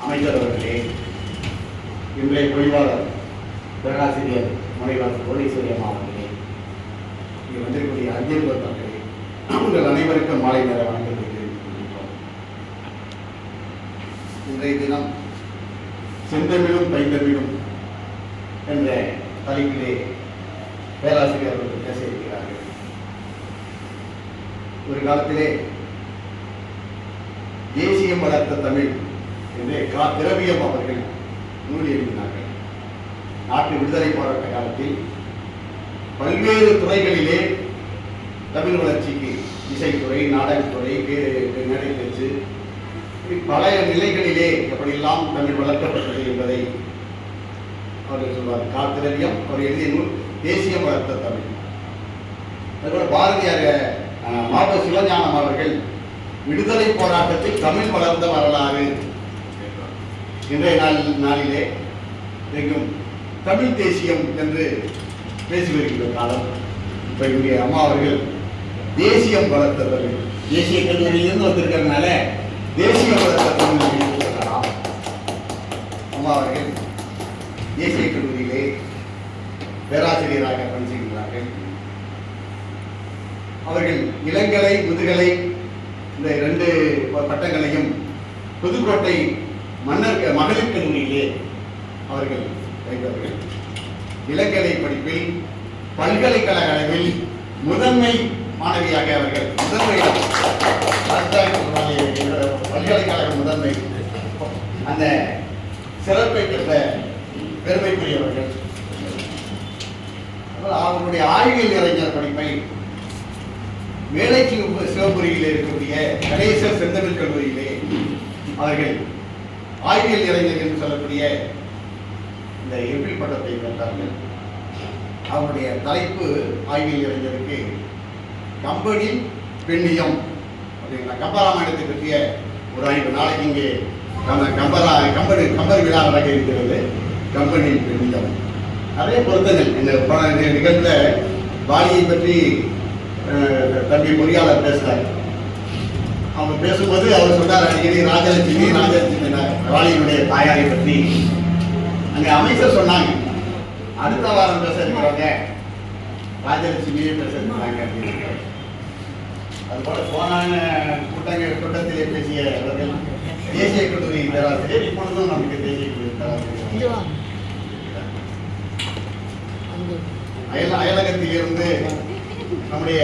அமைச்சர் அவர்களே இன்றைய பொழிவாளர் பேராசிரியர் முனைவாசர் கோடீஸ்வரி அவர்களே இங்கே வந்திருக்கக்கூடிய அஞ்சல் மக்களே உங்கள் அனைவருக்கும் மாலை நேர வணக்கத்தை தெரிவித்துக் இன்றைய தினம் செந்தமிழும் பைந்தமிழும் என்ற தலைப்பிலே பேராசிரியர் அவர்கள் பேச இருக்கிறார்கள். ஒரு காலத்திலே தேசியம் வளர்த்த தமிழ் என்று கா திரவியம் அவர்கள் நூல் எழுதினார்கள். நாட்டு விடுதலை போராட்ட காலத்தில் பல்வேறு துறைகளிலே தமிழ் வளர்ச்சிக்கு இசைத்துறை நாடகத்துறை நடை மேடை பேச்சு பல நிலைகளிலே எப்படியெல்லாம் தமிழ் வளர்க்கப்பட்டது என்பதை அவர்கள் சொல்வார் கா திரவியம் அவர் எழுதிய நூல் தேசிய வளர்த்த தமிழ். அதுபோல பாரதியார் அஹ், மாவட்ட சிவஞானம் அவர்கள் விடுதலை போராட்டத்தில் தமிழ் வளர்ந்த வரலாறு இன்றைய நாள் நாளிலே எங்கும் தமிழ் தேசியம் என்று பேசி வருகின்ற காலம். இப்போ இங்கே அம்மா அவர்கள் தேசியம் வளர்த்தவர்கள். தேசிய கல்லூரியிலிருந்து வந்திருக்கிறதுனால தேசிய வளர்த்த தமிழ் சொல்லலாம் அம்மா அவர்கள் தேசிய கல்லூரியிலே பேராசிரியராக பணிசெய்கிறார்கள் அவர்கள் இளங்கலை முதுகலை இந்த இரண்டு பட்டங்களையும் புதுக்கோட்டை மன்னர் மகளிர் கல்லூரியிலே அவர்கள் வைத்தவர்கள் இளங்கலை படிப்பில் பல்கலைக்கழக அளவில் முதன்மை மாணவியாக அவர்கள் முதன்மை பல்கலைக்கழக முதன்மை. அந்த சிறப்பை பெற்ற பெருமைக்குரியவர்கள். அவர்களுடைய ஆய்வியல் இளைஞர் படிப்பை வேலைக்கு சிவபுரியில் இருக்கக்கூடிய கணேசர் செந்தமிழ் கல்லூரியிலே அவர்கள் ஆய்வியல் இளைஞர் என்று சொல்லக்கூடிய இந்த எப்பில் பட்டத்தை பெற்றார்கள் அவருடைய தலைப்பு ஆய்வியல் இளைஞருக்கு கம்பெனி பெண்ணியம் அப்படிங்களா கம்பராமாயணத்தை பற்றிய ஒரு ஆய்வு. நாளைக்கு இங்கே நம்ம கம்பரா கம்பெனி கம்பர் விழா நடக்க இருக்கிறது. கம்பெனி பெண்ணியம். நிறைய பொருத்தங்கள். இந்த ப- நிகழ்ந்த வாலியை பற்றி தம்பி பொறியாளர் பேசுகிறார் அவங்க பேசும்போது அவர் சொன்னார் அடிக்கடி ராஜலட்சுமி ராஜலட்சுமி வாலியினுடைய தாயாரை பற்றி. அங்க அமைச்சர் சொன்னாங்க. அடுத்த வாரம் பேச இருக்கிறவங்க ராஜலட்சுமியே பேச இருக்கிறாங்க அப்படின்னு அதுபோல போனான கூட்டங்கள் கூட்டத்திலே பேசிய அவர்கள். தேசிய கல்லூரி பேராசிரியர். இப்பொழுதும் நமக்கு தேசிய கல்லூரி பேராசிரியர். அயல் அயலகத்தில் இருந்து நம்முடைய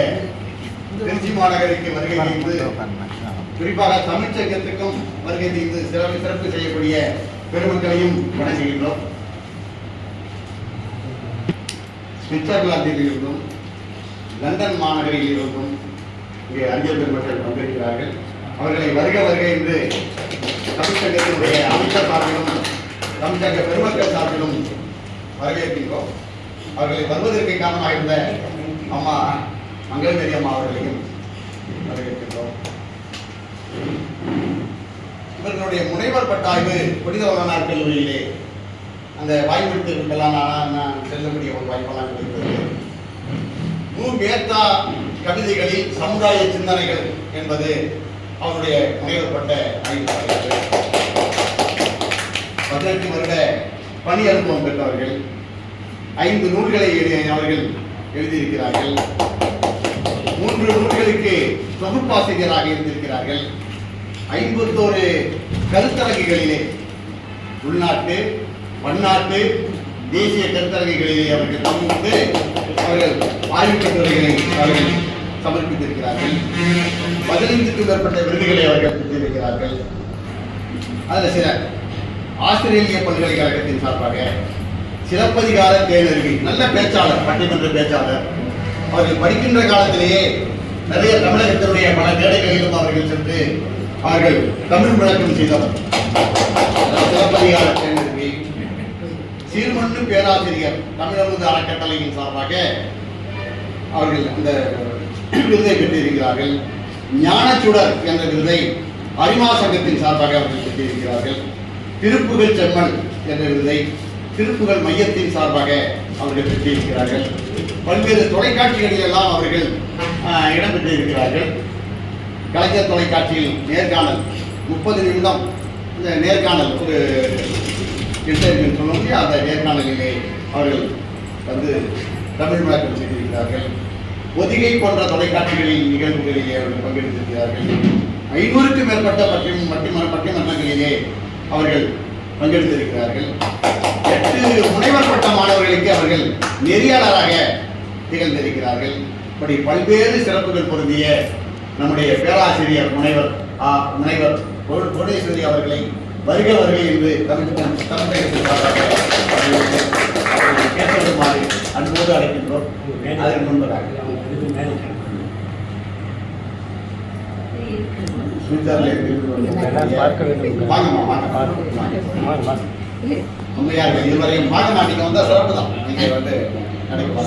திருச்சி மாநகருக்கு வருகை செய்து குறிப்பாக தமிழ்ச்சங்கத்துக்கும் வருகை செய்து சிறப்பு சிறப்பு செய்யக்கூடிய பெருமக்களையும் வணங்குகின்றோம். சுவிட்சர்லாந்தில் இருந்தும் லண்டன் மாநகரில் இருந்தும் இங்கே அறிஞர் பெருமக்கள் வந்திருக்கிறார்கள் அவர்களை வருக வருக என்று தமிழ்ச்சங்கத்தினுடைய அமைச்சர் சார்பிலும் தமிழ்ச்சங்க பெருமக்கள் சார்பிலும் வரவேற்கின்றோம். அவர்களை வருவதற்கு காரணமாக இருந்த அம்மா மங்களமேரி அம்மா அவர்களையும் வரவேற்கின்றோம். இவர்களுடைய முனைவர் பட்டாய்வு புனித வளனார் கல்லூரியிலே அந்த வாய்ப்பிற்கெல்லாம் இருக்கலாம் நான் செல்லக்கூடிய ஒரு வாய்ப்பெல்லாம் கிடைத்தது. மு மேத்தா கவிதைகளில் சமுதாய சிந்தனைகள் என்பது அவருடைய முனைவர் பட்ட ஆய்வு பதினெட்டு வருட பணி அனுபவம் பெற்றவர்கள் ஐந்து நூல்களை எழுதி- அவர்கள் எழுதியிருக்கிறார்கள். மூன்று நூல்களுக்கு தொகுப்பாசிரியராக இருந்திருக்கிறார்கள். ஐம்பத்தோரு கருத்தரங்குகளிலே உள்நாட்டு பன்னாட்டு தேசிய கருத்தரங்குகளிலே அவர்கள் பங்கெடுத்து அவர்கள் ஆய்வு கட்டுரைகளை அவர்கள் சமர்ப்பித்திருக்கிறார்கள். பதினைந்துக்கும் மேற்பட்ட விருதுகளை அவர்கள் பெற்றிருக்கிறார்கள். அதில் சில ஆஸ்திரேலிய பல்கலைக்கழகத்தின் சார்பாக சிலப்பதிகார தேனருவி நல்ல பேச்சாளர் பட்டிமன்ற பேச்சாளர் அவர்கள் படிக்கின்ற காலத்திலேயே நிறைய தமிழகத்தினுடைய பல மேடைகளிலும் அவர்கள் சென்று அவர்கள் தமிழ் விளக்கம் செய்தவர். சிலப்பதிகார சீர்மண்ணு பேராசிரியர் தமிழமுது அறக்கட்டளையின் சார்பாக அவர்கள் அந்த விருதை பெற்றிருக்கிறார்கள். ஞானச்சுடர் என்ற விருதை அரிமா சங்கத்தின் சார்பாக அவர்கள் பெற்றிருக்கிறார்கள். திருப்புகழ் செம்மன் என்ற விருதை திருப்புகள் மையத்தின் சார்பாக அவர்கள் பெற்றிருக்கிறார்கள். பல்வேறு தொலைக்காட்சிகளில் எல்லாம் அவர்கள் இடம் இடம்பெற்றிருக்கிறார்கள். கலைஞர் தொலைக்காட்சியில் நேர்காணல் முப்பது நிமிடம். இந்த நேர்காணல் ஒரு இன்டர்வியூ சொல்ல முடியும் அந்த நேர்காணலிலே அவர்கள் வந்து தமிழ் விளக்கம் செய்திருக்கிறார்கள். ஒதிகை போன்ற தொலைக்காட்சிகளில் நிகழ்வுகளிலே அவர்கள் பங்கெடுத்திருக்கிறார்கள். ஐநூறுக்கும் மேற்பட்ட பட்டியம் பட்டிம பட்டிமன்றங்களிலே அவர்கள் பங்கெடுத்திருக்கிறார்கள். எட்டு முனைவர் பட்ட மாணவர்களுக்கு அவர்கள் நெறியாளராக திகழ்ந்திருக்கிறார்கள். இப்படி பல்வேறு சிறப்புகள் பொருந்திய நம்முடைய பேராசிரியர் முனைவர் ஆ, முனைவர் புவ- புவனேஸ்வரி அவர்களை வருக வருகை என்று தமிழ் அவர்களை கேட்டவருமாறு அன்போடு அழைக்கின்றோம். அதற்கு முன்பதாக. உண்மையாக இதுவரையும் வாங்க மாட்டீங்க வந்தா சிறப்பு தான். நீங்க வந்து நடக்கும்.